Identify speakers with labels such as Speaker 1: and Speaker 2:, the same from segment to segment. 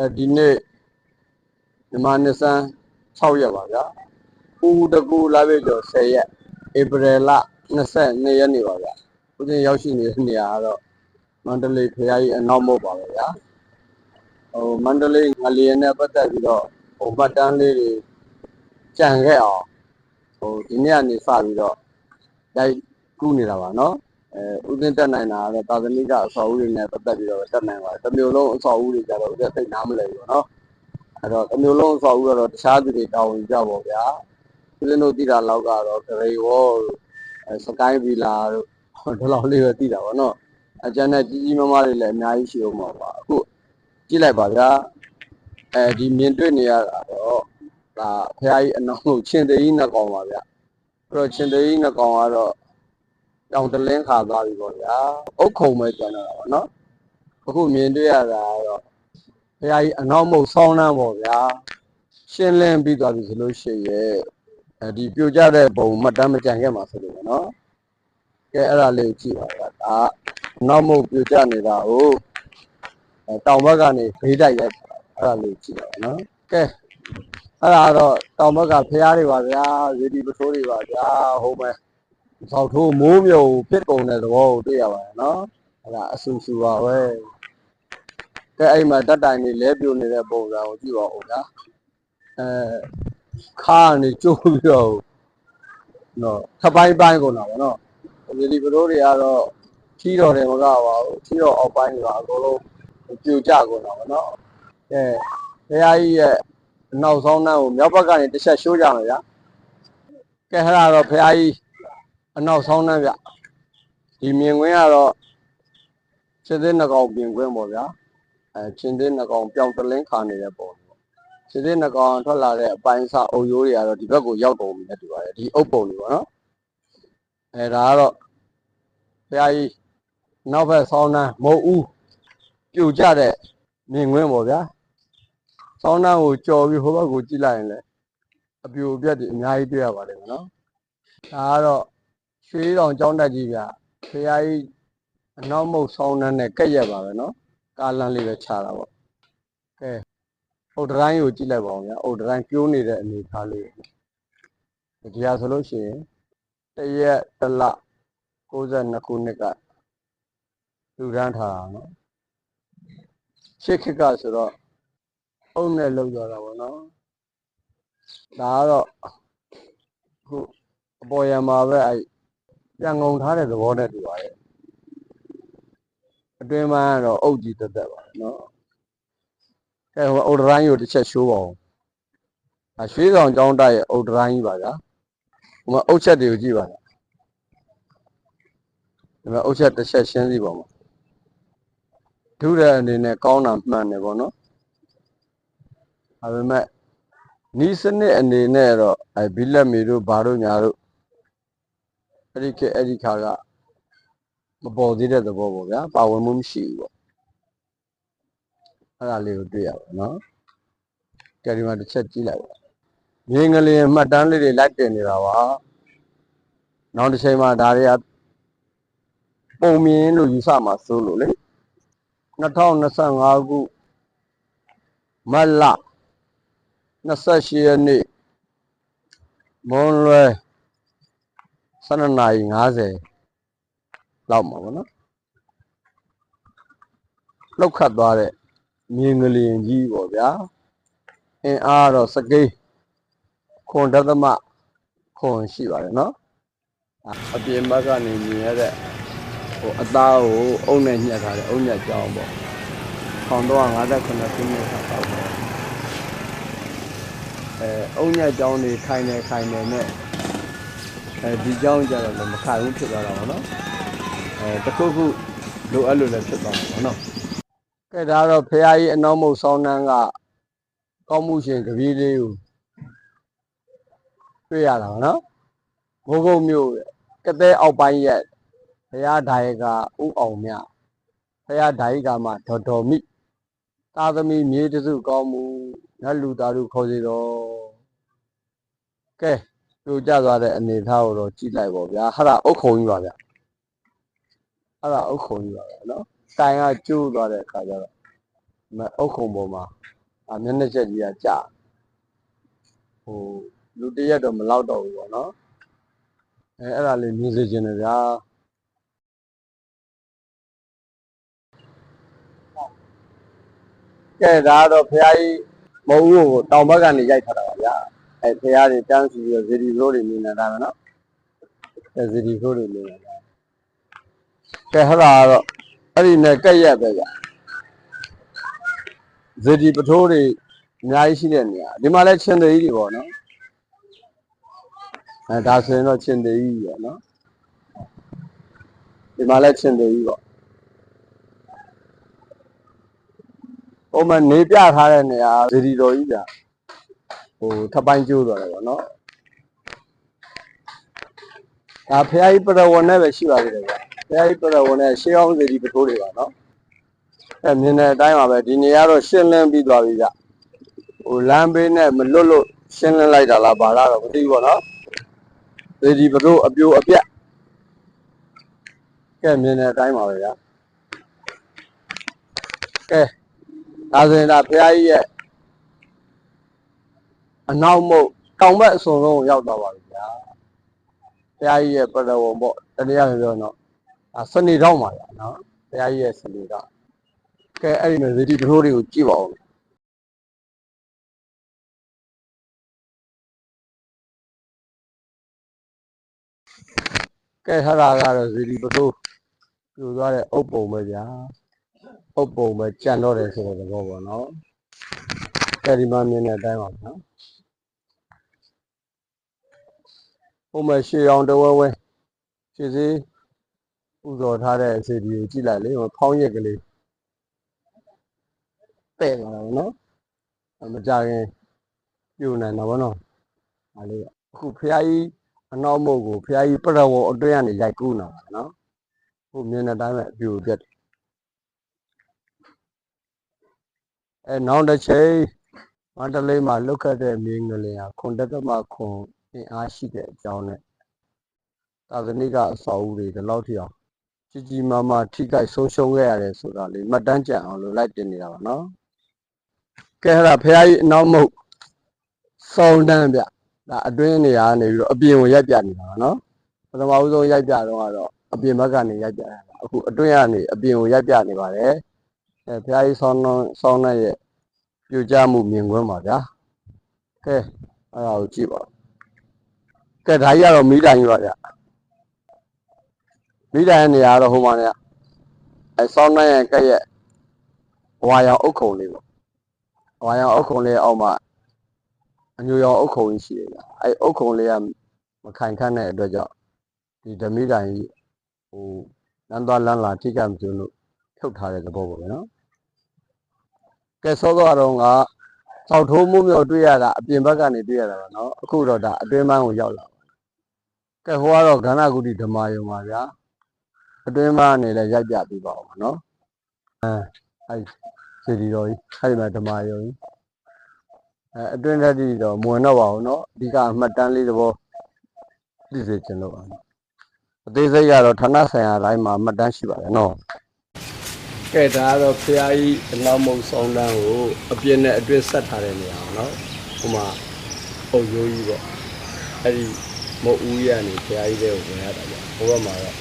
Speaker 1: အဲဒီနေ့မြန်မာနှစ်ဆန်း6ရက်ပါဗျာဦးတကူလာပြီကျော်10ရက်ဧပြီလ22ရက်နေ့ပါဗျာဦးဇင်းရောက်ရှိနေတဲ့နေရာကတော့မန္တလေးဖျားကြီးအနောက်မဟုတ်ပါပဲဗျာဟိုမန္တလေးငလျင်နဲ့ပတ်သက်ပြီးတော့ဟိုပတ်တန်းလေးတွေကြံခဲ့အောင်ဟိုဒီနေ့ကနေစပြီးတော့ရိုက်ကူးနေတာပါနော် အဲဦးဇင်းတက်နိုင်တာကတော့သာသနိကအစောအဦးတွေနဲ့ပတ်သက်ပြီးတော့တက်နိုင်ပါတယ်တစ်မျိုးလုံးအစောအဦးတွေကြတော့ဦးဇင်းသိနားမလဲဘူးနော်အဲ့တော့တစ်မျိုးလုံးအဆောက်အဦကတော့တခြားသူတွေတောင်းဝင်ကြပါဗျာဦးဇင်းတို့သိတာလောက်ကတော့ဂရေဝေါ်တို့အဲစကိုင်းဗီလာတို့ဒီလောက်လေးပဲသိတာပါနော်အကျန်တဲ့ကြီးကြီးမားမားတွေလည်းအများကြီးရှိအောင်ပါပါအခုကြည့်လိုက်ပါဗျာအဲဒီမြင်တွေ့နေရတာတော့ဒါဖះကြီးအနောက်ကိုချင်းသေးကြီးနှစ်ကောင်ပါဗျာအဲ့တော့ချင်းသေးကြီးနှစ်ကောင်ကတော့ တောင်တလင်းခါသွားပြီပေါ့ဗျာအုတ်ခုံပဲကျန်တော့တာပါနော်အခုမြင်တွေ့ရတာကတော့ဘုရားကြီးအနောက်မုတ်ဆောင်းနှမ်းပေါ့ဗျာရှင်းလင်းပြီးသွားပြီဆိုလို့ရှိရဲ့အဲဒီပြိုကျတဲ့ဘုံမှတ်တမ်းမကြံခဲ့မှာဆိုလို့ပေါ့နော်ကဲအဲ့ဒါလေးကိုကြည့်ပါဗျာဒါအနောက်မုတ်ပြိုကျနေတာကိုအဲတောင်ဘက်ကနေဘေးတိုက်ရိုက်အဲ့ဒါလေးကိုကြည့်ပါနော်ကဲအဲ့ဒါတော့တောင်ဘက်ကဖရားတွေပါဗျာရေဒီပထိုးတွေပါဗျာဟိုမဲ့ သောက်ထိုးမိုးမြုံဖြစ်ကုန်တဲ့သဘောကိုတွေ့ရပါတယ်နော်အဲ့ဒါအဆူဆူပါပဲကဲအဲ့မှာတက်တိုင်နေလဲပြိုနေတဲ့ပုံစံကိုကြည့်ပါဦးဗျာအဲခါနေကျိုးပြီးတော့နော်ထပိုင်းပိုင်းကုန်တာဗောနော်ဒီဒီဘရိုးတွေကတော့ထီတော်တယ်မကပါဘူးထီတော်အောက်ပိုင်းကအကုန်လုံးပြိုကျကုန်တာဗောနော်ကဲဘုရားကြီးရဲ့အနောက်ဆောင်နှမ်းကိုမြောက်ဘက်ကနေတစ်ချက်ရှိုးကြမယ်ဗျာကဲအဲ့ဒါတော့ဘုရားကြီး အနောက်ဆောင်နှမ်းဗျဒီမြင်ကွင်းကတော့စစ်သေးနှကောင်ပြင်ကွင်းပေါ့ဗျာအဲချင်းသေးနှကောင်ပြောင်းတလင်းခါနေတဲ့ပုံပေါ့ချင်းသေးနှကောင်ထွက်လာတဲ့အပိုင်းအစအုပ်ရိုးတွေကတော့ဒီဘက်ကိုရောက်တော်ပြီနဲ့တူပါတယ်ဒီအုပ်ပုံတွေပေါ့နော်အဲဒါကတော့ဘုရားကြီးနောက်ဘက်ဆောင်းနှမ်းမုတ်ဦးပြိုကျတဲ့မြင်ကွင်းပေါ့ဗျာဆောင်းနှမ်းကိုကြော်ပြီးဟိုဘက်ကိုကြည့်လိုက်ရင်လည်းအပြိုအပြက်တွေအများကြီးတွေ့ရပါလိမ့်မယ်နော်ဒါကတော့ ရွှေတောင်ကျောင်းတက်ကြီးဗျဘုရားကြီးအနောက်မုတ်ဆောင်းနှမ်းနဲ့ကက်ရက်ပါပဲနော်ကားလမ်းလေးပဲခြားတာပေါ့ကဲအုတ်တိုင်းကိုကြည့်လိုက်ပါဦးဗျာအုတ်တိုင်းပြိုးနေတဲ့အနေအထားလေးဒီဟာဆိုလို့ရှိရင်တရက်တစ်လ62ခုနှစ်ကလူရန်ထားတာနော်ရှစ်ခေတ်ကဆိုတော့အုတ်နဲ့လောက်ကြတာပေါ့နော်ဒါကတော့အခုအပေါ်ရံမှာပဲအဲ ပြန်ငုံထားတဲ့သဘောနဲ့တူပါရဲ့အတွင်းပိုင်းကတော့အုတ်ကြီးတက်တက်ပါနော်။အဲဟိုအုတ်တိုင်းကိုတစ်ချက်ရှိုးပါဦး။အရွှေးဆောင်ကျောင်းတိုက်ရဲ့အုတ်တိုင်းကြီးပါဗျာ။ဟိုမှာအုတ်ချက်တွေကိုကြည့်ပါလား။ဒီမှာအုတ်ချက်တစ်ချက်ရှင်းစီပါမှာ။ဒုတဲ့အနေနဲ့ကောင်းတာမှန်တယ်ပေါ့နော်။ဒါပေမဲ့နီးစနစ်အနေနဲ့တော့အဲဘီလက်မီတို့ဘာတို့ညာတို့ အဲ့ဒီခေတ်အဲ့ဒီခါကမပေါ်သေးတဲ့သဘောပေါ့ဗျာပါဝင်မှုမရှိဘူးပေါ့အဲ့ဒါလေးကိုတွေ့ရပါနော်ကြယ်ဒီမှာတစ်ချက်ကြည့်လိုက်ပါငင်းကလေးမှတ်တမ်းလေးတွေလိုက်တင်နေတာပါနောက်တစ်ချိန်မှာဒါတွေကပုံမြင်လို့ယူဆမှာစိုးလို့လေ2025ခုမတ်လ28ရက်နေ့မွန်လွယ် 12နာရီ50လောက်မှာပေါ့နော်လောက်ခတ်သွားတဲ့မြင်းကလေးကြီးပေါ့ဗျာအင်းအားတော့စကိန်းခွန်ဒသမခွန်ရှိပါတယ်နော်အပြင်ဘက်ကနေမြင်ရတဲ့ဟိုအသားကိုအုံနဲ့ညှက်ထားတဲ့အုံညက်ကြောင်းပေါ့1358ခုနှစ်ကတောက်တယ်အဲအုံညက်ကြောင်းတွေခိုင်နေခိုင်နေနဲ့ အဲဒီကြောင်းကြတော့လည်းမခိုင်ဘူးဖြစ်သွားတာပေါ့နော်အဲတခုခုလိုအပ်လို့လည်းဖြစ်သွားမှာပေါ့နော်ကဲဒါတော့ဖះကြီးအနောက်မုတ်ဆောင်းနှန်းကကောင်းမှုရှင်ကပီးလေးကိုတွေ့ရတာပါနော်ဘိုးကုတ်မြို့ကတဲ့အောက်ပိုင်းရဲ့ဖះဓာယကဥအောင်မြဖះဓာယကမှာဒေါ်တော်မိသာသမီမြေတစုကောင်းမှုနတ်လူသားတို့ခေါ်စီတော့ကဲ ပြိုကျသွားတဲ့အနေထားကိုတော့ကြည့်လိုက်ပါဗျာဟာဒါအုတ်ခုံကြီးပါဗျာအဲ့ဒါအုတ်ခုံကြီးပါဗျာနော်တိုင်ကကျိုးသွားတဲ့အခါကျတော့အုတ်ခုံပေါ်မှာအမျက်နှာချက်ကြီးကကြာဟိုလူတရက်တော့မလောက်တော့ဘူးပေါ့နော်အဲအဲ့ဒါလေးမြင်စေချင်တယ်ဗျာကဲဒါတော့ဖះကြီးမဟုတ်ဘူးကိုတောင်ဘက်ကနေရိုက်ထားတာပါဗျာ အဲဖះတွေတန်းစီပြီးတော့ဇီဒီဖလိုးတွေမြင်နေတာပဲနော်အဲဇီဒီဖလိုးတွေမြင်နေတာကဲဟဲ့ဒါကတော့အဲ့ဒီနဲ့ကက်ရက်ပဲဗျာဇေဒီပထိုးတွေအများကြီးရှိတဲ့နေရာဒီမှာလည်းချင်းသေးကြီးတွေပေါ့နော်အဲဒါဆိုရင်တော့ချင်းသေးကြီးပေါ့နော်ဒီမှာလည်းချင်းသေးကြီးပေါ့ပုံမှန်နေပြထားတဲ့နေရာဇေဒီတော်ကြီးပြ ဟိုထပ်ပိုင်းကျိုးတော်တယ်ပေါ့နော်ဒါဖះကြီးပရဝဏ်နဲ့ပဲရှိပါသေးတယ်ဗျဖះကြီးပရဝဏ်နဲ့ရှေးအောင်ဇေဒီပထိုးတွေပါနော်အဲမြင်တဲ့အတိုင်းပါပဲဒီနေရာတော့ရှင်းလင်းပြီးသွားပြီဗျဟိုလမ်းဘေးနဲ့မလွတ်လို့ရှင်းလင်းလိုက်တာလားဘာလားတော့မသိဘူးပေါ့နော်ဒီဒီဘလို့အပြိုအပြက်ကဲမြင်တဲ့အတိုင်းပါပဲဗျကဲဒါဆိုရင်ဒါဖះကြီးရဲ့ အနောက်မုတ်တောင်ဘက်အစုံလုံးကိုရောက်သွားပါပြီဗျာဖះကြီးရဲ့ပရဝံပေါ့တနည်းအားဖြင့်ပြောတော့ဒါစနေတော့ပါဗျာနော်ဖះကြီးရဲ့စနေတော့ကဲအဲ့ဒီမှာဇီတိပထိုးတွေကိုကြည့်ပါဦးကဲဟာတာကတော့ဇီတိပထိုးပြိုသွားတဲ့အုပ်ပုံပဲဗျာအုပ်ပုံပဲကြံတော့တယ်ဆိုတဲ့သဘောပေါ့နော်ကဲဒီမှာမြင်တဲ့အတိုင်းပါနော် ပုံမှန်ရှေးအောင်တဝဲဝဲရှေးစေးပူဇော်ထားတဲ့ဇီတိကိုကြည့်လိုက်လေဖောင်းရက်ကလေးတဲ့လာတာဗောနော်အမကြခင်ပြိုနေတော့ဗောနော်ဒါလေးကအခုဖះကြီးအနောက်မုတ်ကိုဖះကြီးပရဝအတွင်းကနေရိုက်ကူးနေတာနော်ဟိုမြင်တဲ့အတိုင်းပဲအပြိုပြတ်တယ်အဲနောက်တစ်ချိန်မန္တလေးမှာလုတ်ခတ်တဲ့မြင်းကလေးဟာခွန်တက်တမခွန်အ င်အားရှိတဲ့အကြောင်းနဲ့သာသနိကအဆောက်အဦတွေဒီလောက်ထိအောင်ကြီးကြီးမားမားထိခိုက်ဆုံးရှုံးခဲ့ရတယ်ဆိုတာလေးမှတ်တမ်းကြံအောင်လို့လိုက်တင်နေတာပါနော်ကဲအဲ့ဒါဖះကြီးအနောက်မဟုတ်စောင်းတန်းဗျဒါအတွင်းနေရာကနေပြီးတော့အပြင်ကိုရိုက်ပြနေတာပါနော်ပထမဦးဆုံးရိုက်ပြတော့ကတော့အပြင်ဘက်ကနေရိုက်ပြတာအခုအတွင်းကနေအပြင်ကိုရိုက်ပြနေပါတယ်အဲဖះကြီးစောင်းနှောင်းစောင်းတဲ့ရဲ့ပြူကြမှုမြင်ကွင်းပါဗျာကဲအဲ့ဒါကိုကြည့်ပါ ကဲဒါကြီးကတော့မီးတိုင်ကြီးပါဗျမီးတိုင်ရဲ့နေရာကတော့ဟိုမှာနေအဲစောင်းတဲ့ရဲ့ကဲ့ရဲ့ဝါရောင်အုတ်ခုံလေးပေါ့။ဝါရောင်အုတ်ခုံလေးအောက်မှာအညိုရောင်အုတ်ခုံကြီးရှိတယ်ဗျ။အဲအုတ်ခုံလေးကမခိုင်ခန့်တဲ့အတွက်ကြောင့်ဒီဓမိတိုင်ကြီးဟိုလမ်းသွားလမ်းလာထိကမကျွလို့ဖြုတ်ထားတဲ့သဘောပေါ့ဗျာနော်။ကဲစောစောတော့ကသောက်ထိုးမှုမျိုးတွေ့ရတာအပြင်ဘက်ကနေတွေ့ရတာပါနော်။အခုတော့ဒါအတွင်းပိုင်းကိုရောက်လာပါ။ ကဲဟိုကတော့ကန္နာကုတိဓမ္မယုံပါဗျာအတွင်းမှာနေလဲရိုက်ပြပြီးပါအောင်နော်အဲအဲ့စေတီတော်ကြီးအဲ့ဒီမှာဓမ္မယုံကြီးအဲအတွင်းဓာတိတော်မဝင်တော့ပါဘူးနော်အဓိကအမှတ်တမ်းလေးသဘောသိစေချင်လို့ပါအသေးစိတ်ကတော့ဌာနဆိုင်ရာတိုင်းမှာအမှတ်တမ်းရှိပါတယ်နော်ကဲဒါကတော့ဖရာကြီးအနောက်မုံဆောင်တန်းကိုအပြင်းနဲ့အတွင်းဆက်ထားတဲ့နေရာပေါ့နော်ဟိုမှာပုံရိုးကြီးပေါ့အဲ့ဒီ မဟုတ်ဦးရနေဘုရားကြီးတဲ့ကိုဝင်ရတာကြာဟိုဘက်မှာတော့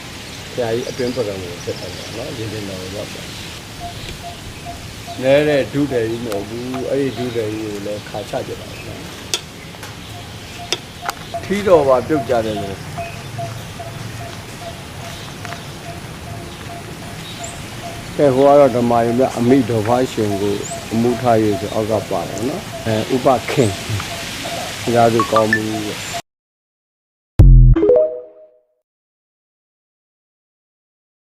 Speaker 1: ဘုရားကြီးအတွင်းပကံကိုဆက်ထားတယ်နော်ရင်းရင်းတော်ကိုရောက်တယ်နဲတဲ့ဒုတယ်ကြီးမဟုတ်ဘူးအဲ့ဒီဒုတယ်ကြီးကိုလည်းခါချကြတာနော်ထီတော်ပါပြုတ်ကြတယ်လို့ကဲဟိုကတော့ဓမ္မယုံမြအမိတော်ဘာရှင်ကိုအမှုထားရဆိုအောက်ကပါတယ်နော်အဲဥပခင်ဒါဆိုကောင်းမှု